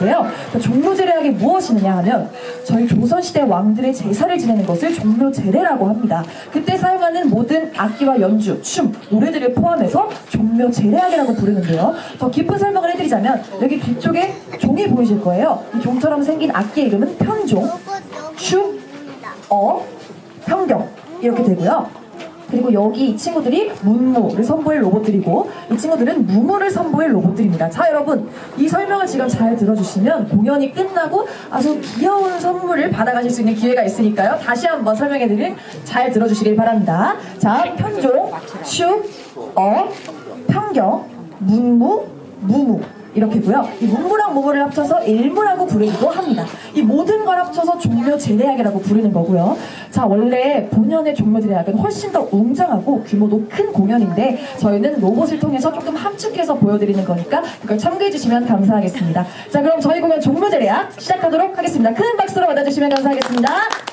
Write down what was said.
인데요. 종묘제례학이 무엇이냐 하면 저희 조선시대 왕들의 제사를 지내는 것을 종묘제례라고 합니다. 그때 사용하는 모든 악기와 연주, 춤, 노래들을 포함해서 종묘제례학이라고 부르는데요. 더 깊은 설명을 해드리자면 여기 뒤쪽에 종이 보이실 거예요. 이 종처럼 생긴 악기의 이름은 편종, 춤, 어, 평경 이렇게 되고요. 그리고 여기 이 친구들이 문무를 선보일 로봇들이고 이 친구들은 무무를 선보일 로봇들입니다. 자 여러분 이 설명을 지금 잘 들어주시면 공연이 끝나고 아주 귀여운 선물을 받아가실 수 있는 기회가 있으니까요. 다시 한번 설명해드릴 잘 들어주시길 바랍니다. 자 편종, 슈, 어, 평경, 문무, 무무 이렇게고요. 이 문무랑 무무를 합쳐서 일무라고 부르기도 합니다. 이 모든 걸 합쳐서 종묘 제례학이라고 부르는 거고요. 자 원래 본연의 종묘 제례학은 훨씬 더 웅장하고 규모도 큰 공연인데 저희는 로봇을 통해서 조금 함축해서 보여드리는 거니까 이걸 참고해 주시면 감사하겠습니다. 자 그럼 저희 공연 종묘 제례학 시작하도록 하겠습니다. 큰 박수로 맞아주시면 감사하겠습니다.